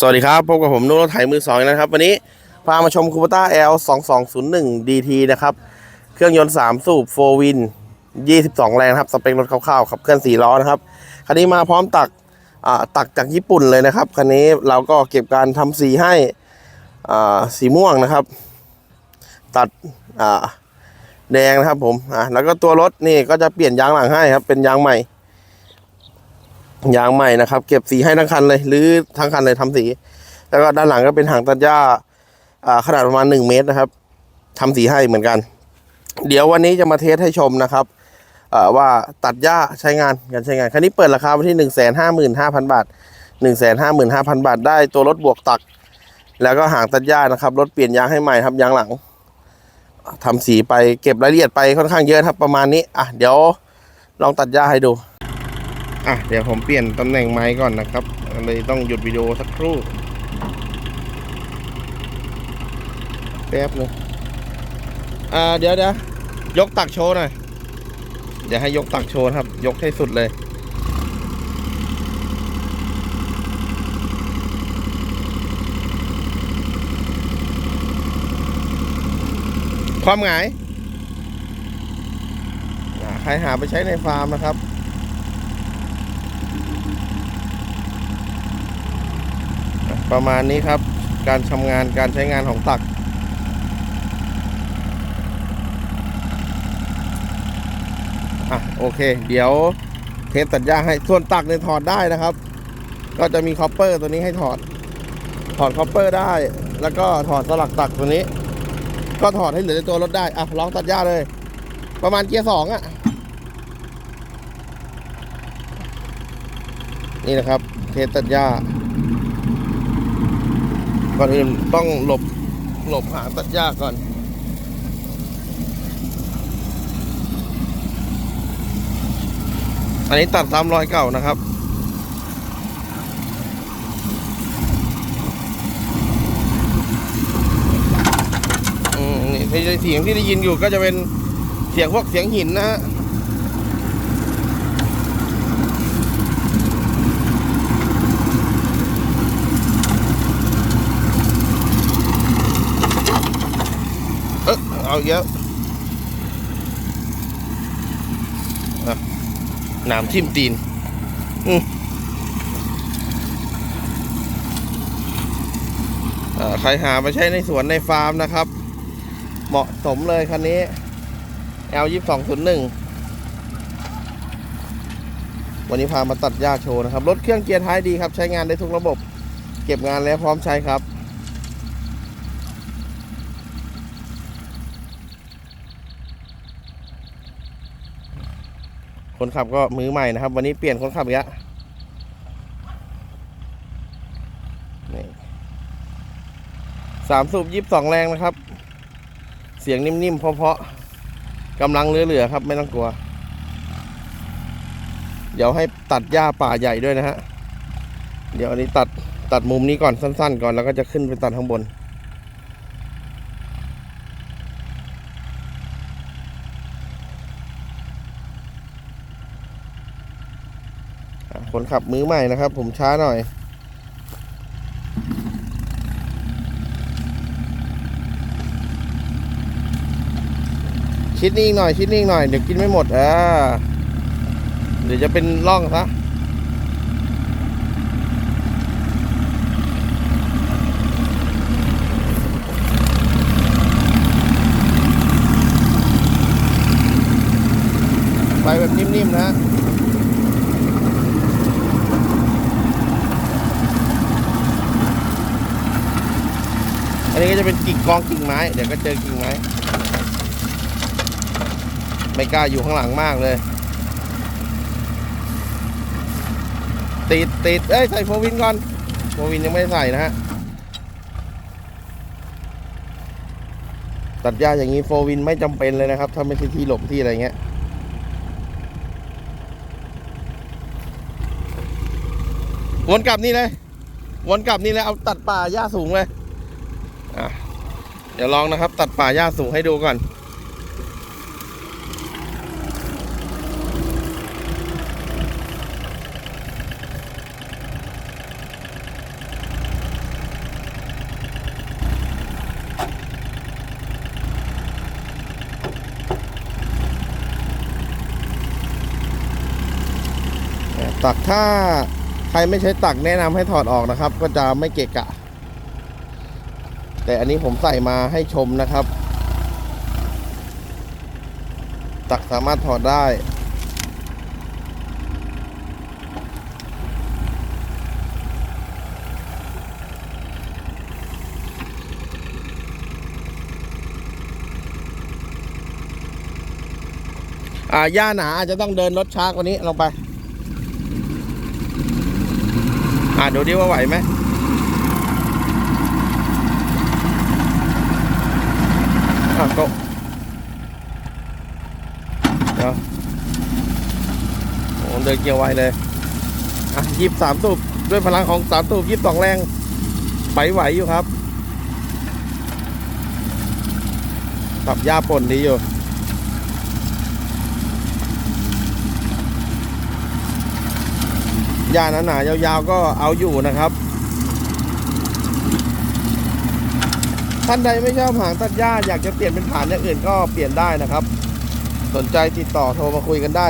สวัสดีครับ พบกับผมนุ่นรถไถมือสองนะครับ วันนี้พามาชมคูปต้า L 2 2 0 1 DT นะครับ เครื่องยนต์ 3 สูบ4วิน 22 แรงครับ สเปครถคร่าวๆขับเคลื่อน 4 ล้อนะครับ คันนี้มาพร้อมตักอ่าตักจากญี่ปุ่นเลยนะครับ คันนี้เราก็เก็บการทำสีให้อ่าสีม่วงนะครับ ตัดอ่าแดงนะครับผมอ่าแล้วก็ตัวรถนี่ก็จะเปลี่ยนยางหลังให้ครับ เป็นยางใหม่ ยางใหม่นะครับ เก็บสีให้ทั้งคันเลย หรือทั้งคันเลยทำสี แล้วก็ด้านหลังก็เป็นหางตัดหญ้าขนาดประมาณ 1 เมตรนะครับทำสีให้เหมือนกัน เดี๋ยววันนี้จะมาเทสให้ชมนะครับว่าตัดหญ้าใช้งานการใช้งานคันนี้เปิดราคาไว้ที่ 1 5 5 0 0 0 บาท 1 5 5 0 0 0 บาท ได้ตัวรถบวกตัก แล้วก็หางตัดหญ้านะครับรถเปลี่ยนยางให้ใหม่ครับยางหลังทำสีไปเก็บรายละเอียดไปค่อนข้างเยอะครับประมาณนี้อะเดี๋ยวลองตัดหญ้าให้ดู อะเดี๋ยวผมเปลี่ยนตำแหน่งไม้ก่อนนะครับ เลยต้องหยุดวิดีโอสักครู่ แป๊บนึงอ่าเดี๋ยวเดี๋ยวยกตักโชว์หน่อยเดี๋ยวให้ยกตักโชว์ครับ ยกให้สุดเลย ความหงายใครหาไปใช้ในฟาร์มนะครับ ประมาณนี้ครับ การทำงานการใช้งานของตัก อะโอเค เดี๋ยวเทสตัดหญ้าให้ส่วนตักเนี่ยถอดได้นะครับ ก็จะมีคอปเปอร์ตัวนี้ให้ถอด ถอดคอปเปอร์ได้ แล้วก็ถอดสลักตักตัวนี้ ก็ถอดให้เหลือในตัวรถได้ อะลองตัดหญ้าเลย ประมาณเกียร์สองอะนี่นะครับ เทสตัดหญ้า ก่อนอื่นต้องหลบหลบหาตัดหญ้าก่อน อันนี้ตัดตามรอยเก่านะครับอืมนี่เสียงที่ได้ยินอยู่ก็จะเป็นเสียงพวกเสียงหินนะฮะ เอาเยอะหนามทิ่มตีนใครหามาใช้ในสวนในฟาร์มนะครับ เหมาะสมเลยคันนี้ L 2 2 0 1วันนี้พามาตัดหญ้าโชว์นะครับ รถเครื่องเกียร์ท้ายดีครับ ใช้งานได้ทุกระบบ เก็บงานแล้วพร้อมใช้ครับ คนขับก็มือใหม่นะครับ วันนี้เปลี่ยนคนขับอีกแล้วสามสูบยิบสองแรงนะครับ เสียงนิ่มๆเพราะๆกำลังเหลือๆครับ ไม่ต้องกลัว เดี๋ยวให้ตัดหญ้าป่าใหญ่ด้วยนะฮะ เดี๋ยวอันนี้ตัดตัดมุมนี้ก่อนสั้น ๆ ก่อนแล้วก็จะขึ้นไปตัดข้างบน คนขับมือใหม่นะครับ ผมช้าหน่อยชิดนิ่งหน่อยชิดนิ่งหน่อยเดี๋ยวกินไม่หมดอ่าเดี๋ยวจะเป็นร่องซะไปแบบนิ่มๆนะ นี้ก็จะเป็นกิ่งกองกิ่งไม้ เดี๋ยวก็เจอกิ่งไม้ ไม่กล้าอยู่ข้างหลังมากเลย ติดติดเอ้ยใส่โฟวินก่อนโฟวินยังไม่ใส่นะฮะ ตัดหญ้าอย่างนี้โฟวินไม่จำเป็นเลยนะครับ ถ้าไม่ใช่ที่หลบที่อะไรเงี้ยวนกลับนี่เลยวนกลับนี่เลยเอาตัดป่าหญ้าสูงเลย เดี๋ยวลองนะครับ ตัดป่าหญ้าสูงให้ดูก่อน ตักถ้าใครไม่ใช้ตักแนะนำให้ถอดออกนะครับ ก็จะไม่เกะกะ แต่อันนี้ผมใส่มาให้ชมนะครับ ตักสามารถถอดได้ อ่าหญ้าหนาอาจจะต้องเดินรถช้ากว่านี้ลงไป อ่าดูดิว่าไหวไหม อะก็เดี๋ยวโอ้เดินเกียวไวเลย อะยิบสามตูบด้วยพลังของสามตูบยิบสองแรง ไปไหวอยู่ครับตับหญ้าป่นดีอยู่หญ้าหนาๆยาวๆก็เอาอยู่นะครับ ท่านใดไม่ชอบหางตัดหญ้าอยากจะเปลี่ยนเป็นฐานอย่างอื่นก็เปลี่ยนได้นะครับ สนใจติดต่อโทรมาคุยกันได้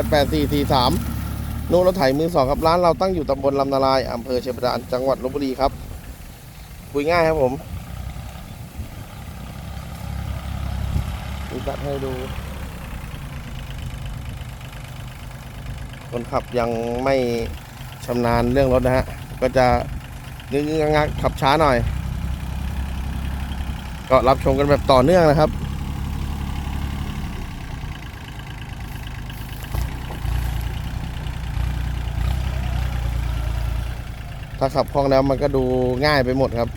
0822388443นู่นรถไถมือสองครับร้านเราตั้งอยู่ตำบลลำนาลายอำเภอเชียงดานจังหวัดลบบุรีครับ คุยง่ายครับผมมีตัดให้ดู คนขับยังไม่ชำนาญเรื่องรถนะฮะ ก็จะงึงงักๆขับช้าหน่อย ก็รับชมกันแบบต่อเนื่องนะครับ ถ้าขับคล่องแล้วมันก็ดูง่ายไปหมดครับ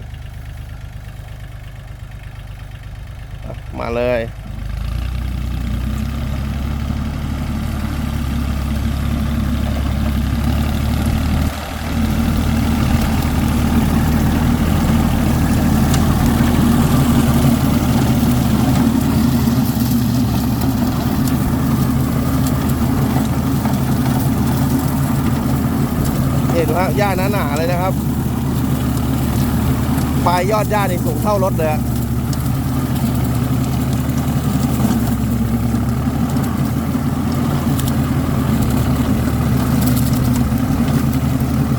มาเลย เห็นว่าหนาๆเลยนะครับ ปลายยอดหญ้านี่สูงเท่ารถเลย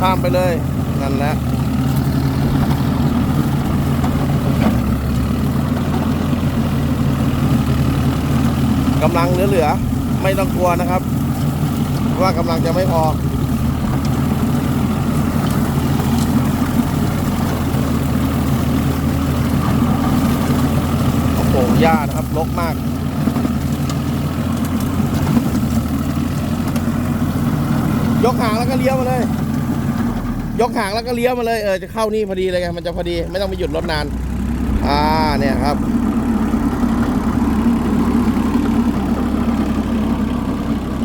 ข้ามไปเลย นั่นแหละกำลังเหลือๆ ไม่ต้องกลัวนะครับ ว่ากำลังจะไม่พอ โอ้โหญ้านะครับรกมากยกหางแล้วก็เลี้ยวมาเลย ยกหางแล้วก็เลี้ยวมาเลย เออ จะเข้านี่พอดีเลยไง มันจะพอดี ไม่ต้องไปหยุดรถนาน อ่า เนี่ยครับ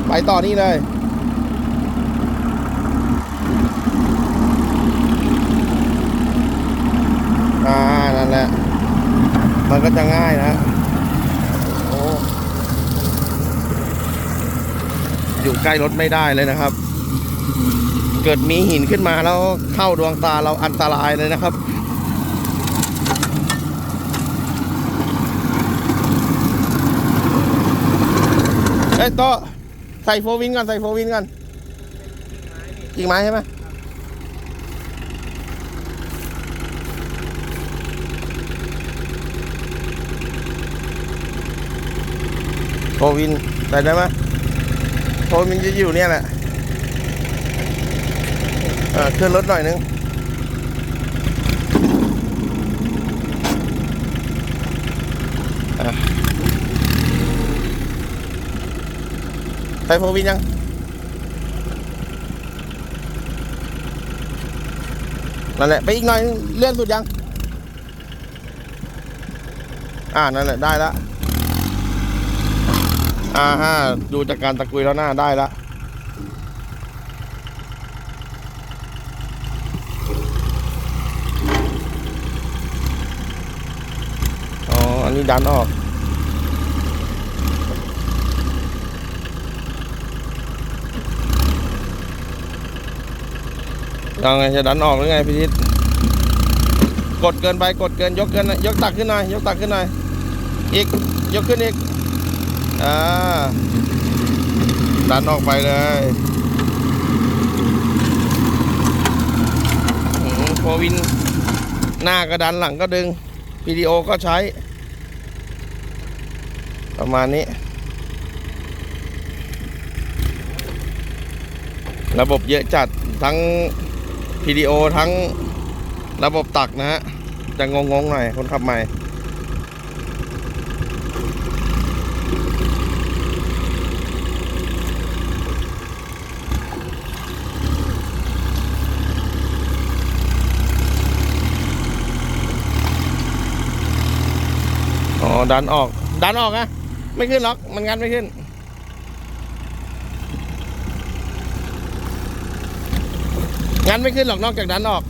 ไปต่อนี่เลย อ่า นั่นแหละ มันก็จะง่ายนะโอ้อยู่ใกล้รถไม่ได้เลยนะครับ เกิดมีหินขึ้นมาแล้วเข้าดวงตาเราอันตรายเลยนะครับเอ้ยโตใส่โฟวินก่อนใส่โฟวินก่อนกิ่งไม้ใช่ไหม โฟวินใส่ได้ไหมโฟวินจะอยู่เนี่ยแหละเออขึ้นรถหน่อยนึงใส่โฟวินยังนั่นแหละไปอีกหน่อยเลื่อนสุดยัง อ่านั่นแหละได้แล้ว อ่าฮะดูจากการตะกุยแล้วหน้าได้ละอ๋อ อันนี้ดันออกยังไงจะดันออกหรือไงพี่ทิศกดเกินไปกดเกินยกเกินยกตักขึ้นหน่อยยกตักขึ้นหน่อยอีกยกขึ้นอีก ดันออกไปเลยโฟวิน หน้าก็ดันหลังก็ดึงวิดีโอก็ใช้ ประมาณนี้ ระบบเยอะจัดทั้งพีดีโอทั้งระบบตักนะฮะ จะงงๆหน่อยคนขับใหม่ ดันออก ดันออกอะไม่ขึ้นหรอกมันงันไม่ขึ้น งันไม่ขึ้นหรอกนอกจากดันออก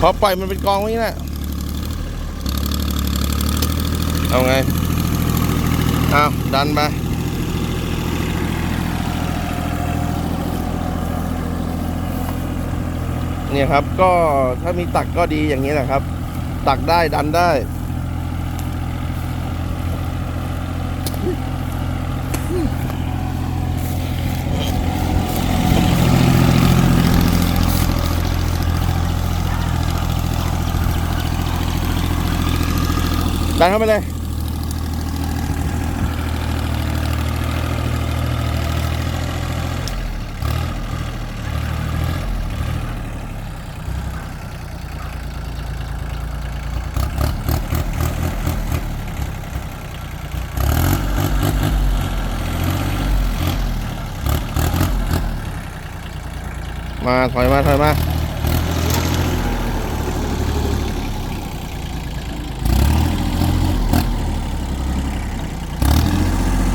พอปล่อยมันเป็นกองไว้นี่แหละเอาไง เอาดันไป เนี่ยครับก็ถ้ามีตักก็ดีอย่างนี้แหละครับ ตักได้ดันได้ ดันเข้าไปเลย มาถอยมาถอยมา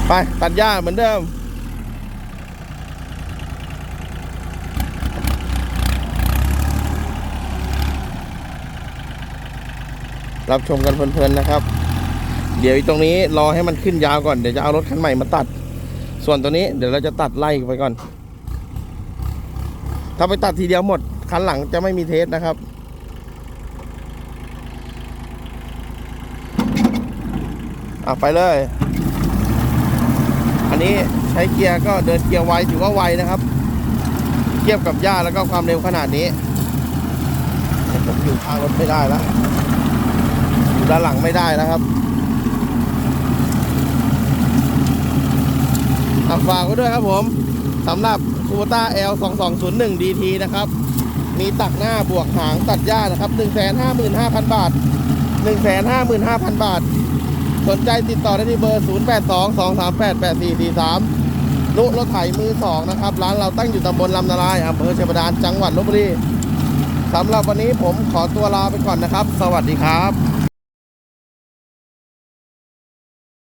ไป ตัดหญ้าเหมือนเดิม รับชมกันเพลินๆนะครับ เดี๋ยวตรงนี้รอให้มันขึ้นยาวก่อน เดี๋ยวจะเอารถคันใหม่มาตัด ส่วนตัวนี้เดี๋ยวเราจะตัดไล่ไปก่อน ถ้าไปตัดทีเดียวหมด คันหลังจะไม่มีเทสนะครับ อะไปเลย อันนี้ใช้เกียร์ก็เดินเกียร์ไวถือว่าไวนะครับ เทียบกับหญ้าแล้วก็ความเร็วขนาดนี้ผมอยู่ข้างรถไม่ได้แล้วอยู่ด้านหลังไม่ได้แล้วครับอะฝากไว้ด้วยครับผม สำหรับคูต้า L 2 2 0 1 DT นะครับ มีตักหน้าบวกหางตัดหญ้านะครับ 155,000 บาท 155,000 บาท สนใจติดต่อได้ที่เบอร์ 0822388443นุรถไถมือสองนะครับ ร้านเราตั้งอยู่ตำบลลำนาลายอำเภอเชียงบาดาลจังหวัดลบบุรีสำหรับวันนี้ผมขอตัวลาไปก่อนนะครับ สวัสดีครับ